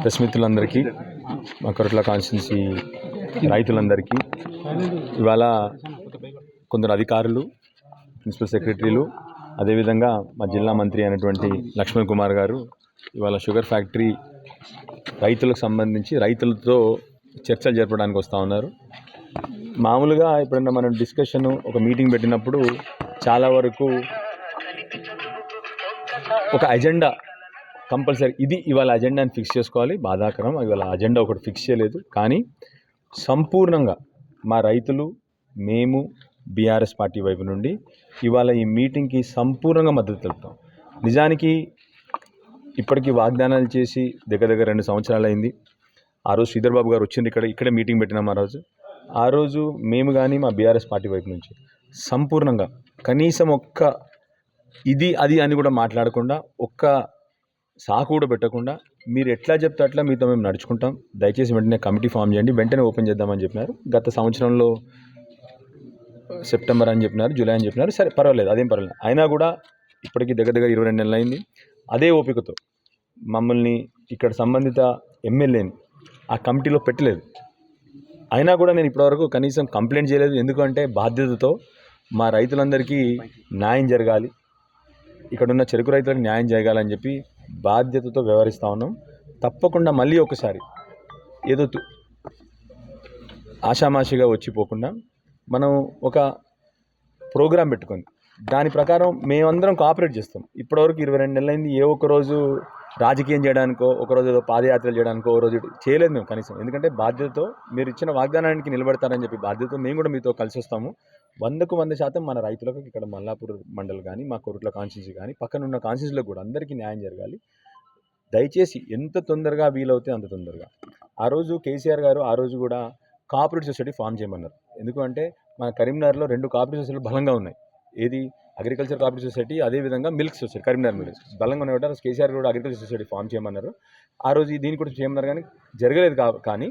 Press మిత్రులందరికీ మా Koratla constituency రైతులందరికీ ఇవాళ కొందరు అధికారులు ప్రిన్సిపల్ సెక్రటరీలు అదేవిధంగా మా జిల్లా మంత్రి అయినటువంటి లక్ష్మణ్ కుమార్ గారు ఇవాళ షుగర్ ఫ్యాక్టరీ రైతులకు సంబంధించి రైతులతో చర్చలు జరపడానికి వస్తూ ఉన్నారు. మామూలుగా ఎప్పుడన్నా మనం డిస్కషన్ ఒక మీటింగ్ పెట్టినప్పుడు చాలా వరకు ఒక అజెండా కంపల్సరీ ఇది ఇవాళ అజెండాని ఫిక్స్ చేసుకోవాలి. బాధాకరం. ఇవాళ అజెండా ఒకటి ఫిక్స్ చేయలేదు. కానీ సంపూర్ణంగా మా రైతులు మేము బీఆర్ఎస్ పార్టీ వైపు నుండి ఇవాళ ఈ మీటింగ్కి సంపూర్ణంగా మద్దతు తెలుపుతాం. నిజానికి ఇప్పటికీ వాగ్దానాలు చేసి దగ్గర దగ్గర రెండు సంవత్సరాలు అయింది ఆ రోజు శ్రీధర్ బాబు గారు వచ్చింది ఇక్కడ ఇక్కడే మీటింగ్ పెట్టినాం ఆ రోజు. ఆ రోజు మేము కానీ మా బీఆర్ఎస్ పార్టీ వైపు నుంచి సంపూర్ణంగా కనీసం ఒక్క ఇది అది అని కూడా మాట్లాడకుండా ఒక్క సాకు కూడా పెట్టకుండా మీరు ఎట్లా చెప్తే అట్లా మీతో మేము నడుచుకుంటాం. దయచేసి వెంటనే కమిటీ ఫామ్ చేయండి. వెంటనే ఓపెన్ చేద్దామని చెప్పినారు. గత సంవత్సరంలో సెప్టెంబర్ అని చెప్పినారు జూలై అని చెప్పినారు. సరే పర్వాలేదు అదేం పర్వాలేదు. అయినా కూడా ఇప్పటికీ దగ్గర దగ్గర ఇరవై రెండు నెలలు అయింది అదే ఓపికతో మమ్మల్ని ఇక్కడ సంబంధిత ఎమ్మెల్యేని ఆ కమిటీలో పెట్టలేదు. అయినా కూడా నేను ఇప్పటివరకు కనీసం కంప్లైంట్ చేయలేదు. ఎందుకంటే బాధ్యతతో మా రైతులందరికీ న్యాయం జరగాలి. ఇక్కడున్న చెరుకు రైతులకు న్యాయం జరగాలని చెప్పి బాధ్యతతో వ్యవహరిస్తూ ఉన్నాం. తప్పకుండా మళ్ళీ ఒకసారి ఏదో ఆషామాషిగా వచ్చిపోకుండా మనం ఒక ప్రోగ్రాం పెట్టుకుంది దాని ప్రకారం మేమందరం కోఆపరేట్ చేస్తాం. ఇప్పటివరకు ఇరవై రెండు నెలలైంది ఏ ఒక్క రోజు రాజకీయం చేయడానికో ఒక రోజు ఏదో పాదయాత్రలు చేయడానికో ఒక రోజు చేయలేదు మేము కనీసం. ఎందుకంటే బాధ్యతతో మీరు ఇచ్చిన వాగ్దానానికి నిలబడతారని చెప్పి బాధ్యతతో మేము కూడా మీతో కలిసి వస్తాము. వందకు వంద శాతం మన రైతులకు ఇక్కడ మల్లాపూర్ మండల్ కానీ మా కొరుట్ల కాన్స్టిట్యూన్సీ కానీ పక్కన ఉన్న కాన్స్టిట్యూన్సీలకు కూడా అందరికీ న్యాయం జరగాలి. దయచేసి ఎంత తొందరగా వీలవుతే అంత తొందరగా. ఆ రోజు కేసీఆర్ గారు ఆ రోజు కూడా కోఆపరేటివ్ సొసైటీ ఫామ్ చేయమన్నారు. ఎందుకంటే మన కరీంనగర్లో రెండు కోఆపరేటివ్ సొసైటీలు బలంగా ఉన్నాయి. ఏది? అగ్రికల్చర్ కోఆపరేటివ్ సొసైటీ అదేవిధంగా మిల్క్ సొసైటీ కరీంనగర్ మిల్క్ బలంగా ఉన్న కాబట్టి కేసీఆర్ కూడా అగ్రికల్చర్ సొసైటీ ఫామ్ చేయమన్నారు. ఆ రోజు దీన్ని కూడా చేయమన్నారు కానీ జరగలేదు కానీ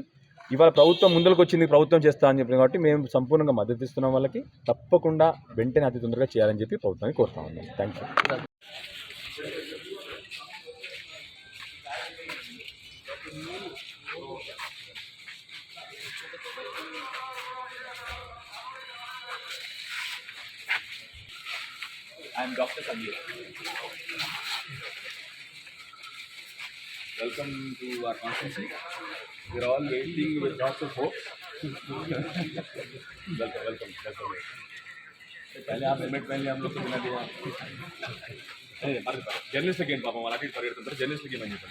ఇవాళ ప్రభుత్వం ముందరకు వచ్చింది ప్రభుత్వం చేస్తా అని చెప్పింది కాబట్టి మేము సంపూర్ణంగా మద్దతు ఇస్తున్నాం వాళ్ళకి. తప్పకుండా వెంటనే అతి తొందరగా చేయాలని చెప్పి ప్రభుత్వాన్ని కోరుతా ఉన్నాం. Thank you I am Dr. Sandeep. Welcome to our conference. We are all waiting with lots of hope. welcome, welcome, welcome. पहले आप हेलमेट पहन लिया हम लोग को बिना दिया जर्नलिस्ट लगे पापा मराठी परिवर्तन तर जर्नलिस्ट लगे म्हणजे पण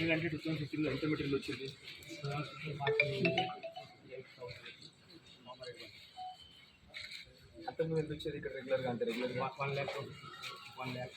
మెటీరియల్ అంటే టూ థౌసండ్ ఫిఫ్టీన్లో ఎంత మెటీరియల్ వచ్చింది. అంతకుముందు ఎంత వచ్చేది ఇక్కడ రెగ్యులర్గా అంతే రెగ్యులర్గా వన్ ల్యాక్ వన్ ల్యాక్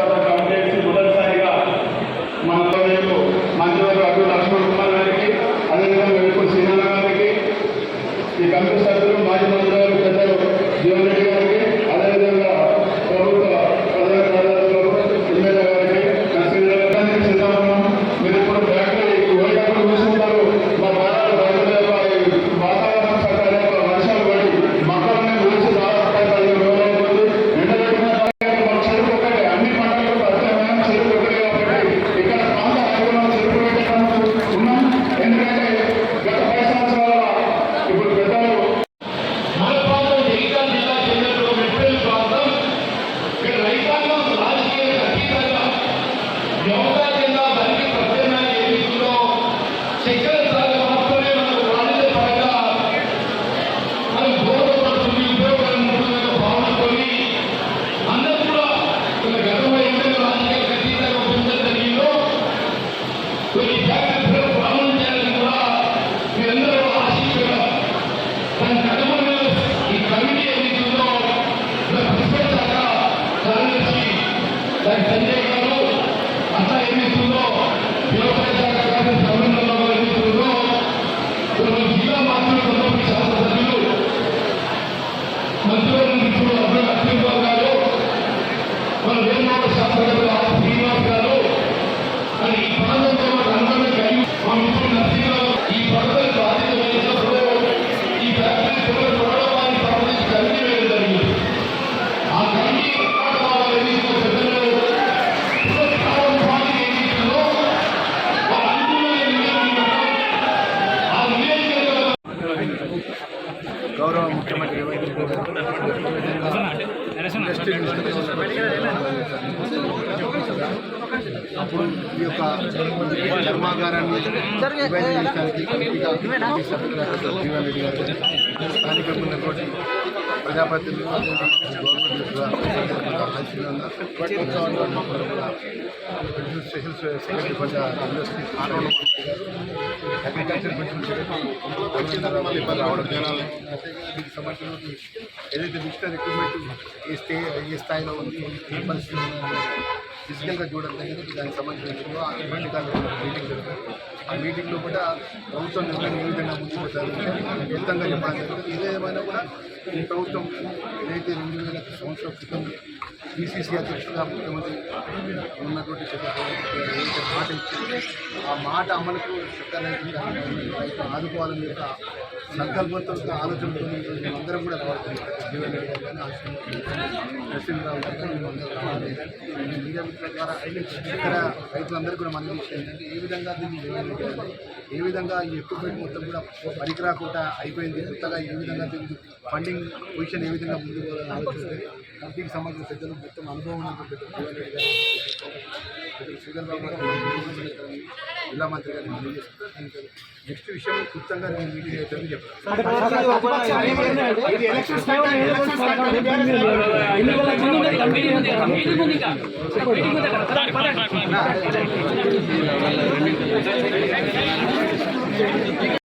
కర్మాగారాన్ని విభజించడానికి కమిటీ సభ్యులుగా జీవన్ రెడ్డి గారు స్థానికంగా ఉన్నటువంటి ప్రజాప్రతినిధులు government special secretary for industry agriculture కొంచెం ఇబ్బంది రావడం జనాలు దీనికి సంబంధించిన ఏదైతే మిషనరీ ఎక్విప్మెంట్ ఏ స్టే ఏ స్థాయిలో ఉంది ఏ పరిస్థితి ఫిజికల్గా చూడడం జరిగింది దానికి సంబంధించిన ఇబ్బంది కాలంలో మీటింగ్ జరిగింది ఆ మీటింగ్లో కూడా ప్రభుత్వం నిర్ణయం ఏ విధంగా ముందుకు పోతారు ఖచ్చితంగా చెప్పడం జరిగింది ఏదేమైనా కూడా ఈ ప్రభుత్వం ఏదైతే రెండు వేల సంవత్సరాల క్రితం బీసీసీ అధ్యక్షుడిగా ముఖ్యమంత్రి ఉన్నటువంటి మాట ఇచ్చింది ఆ మాట అమలుకు రైతు ఆదుకోవాలని యొక్క సంకల్పంతో ఆలోచనతో ఈరోజు కూడా రావాలి. జీవన్ రెడ్డి గారు కానీ నరసింహరావు గారు కానీ రావాలి మీడియా మిత్రుల ద్వారా ఇక్కడ రైతులందరూ కూడా మనం విషయం ఏంటంటే ఏ విధంగా దీన్ని ఏ విధంగా ఈ ఎక్విప్మెంట్ మొత్తం కూడా పనికి రాకుండా అయిపోయింది కొత్తగా ఏ విధంగా దీనికి ఫండింగ్ పొజిషన్ ఏ విధంగా ముందుకు పోవాలని ఆలోచిస్తే సంబంధించిన పెద్దలు మొత్తం అనుభవం ఉన్నటువంటి పెద్దలు. జీవన్ రెడ్డి గారు శ్రీధర్ బాబు గారు జిల్లా మంత్రి గారిని తెలియజేస్తారు నెక్స్ట్ విషయం క్లుప్తంగా నేను మీటింగ్ అవుతుందని చెప్తాను